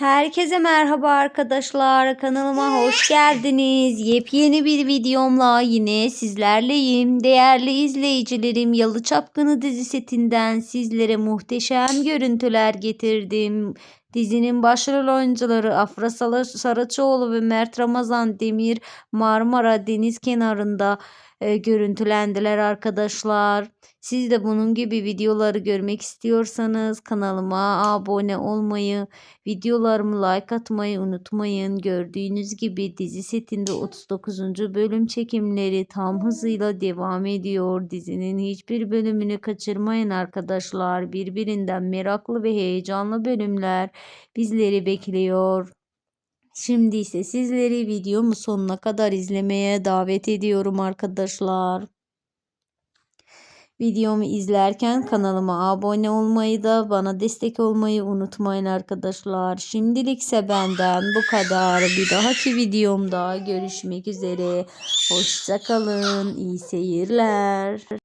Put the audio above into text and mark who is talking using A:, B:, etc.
A: Herkese merhaba arkadaşlar. Kanalıma hoş geldiniz. Yepyeni bir videomla yine sizlerleyim. Değerli izleyicilerim Yalı Çapkını dizi setinden sizlere muhteşem görüntüler getirdim. Dizinin başrol oyuncuları Afra Saraçoğlu ve Mert Ramazan Demir Marmara deniz kenarında e, görüntülendiler arkadaşlar. Siz de bunun gibi videoları görmek istiyorsanız kanalıma abone olmayı, Videolarımı like atmayı unutmayın. Gördüğünüz gibi dizi setinde 39. bölüm çekimleri tam hızıyla devam ediyor. Dizinin hiçbir bölümünü kaçırmayın arkadaşlar. Birbirinden meraklı ve heyecanlı bölümler bizleri bekliyor. Şimdi ise sizleri videomu sonuna kadar izlemeye davet ediyorum arkadaşlar. Videomu izlerken kanalıma abone olmayı da bana destek olmayı unutmayın arkadaşlar. Şimdilikse benden bu kadar. Bir dahaki videomda görüşmek üzere. Hoşçakalın. İyi seyirler.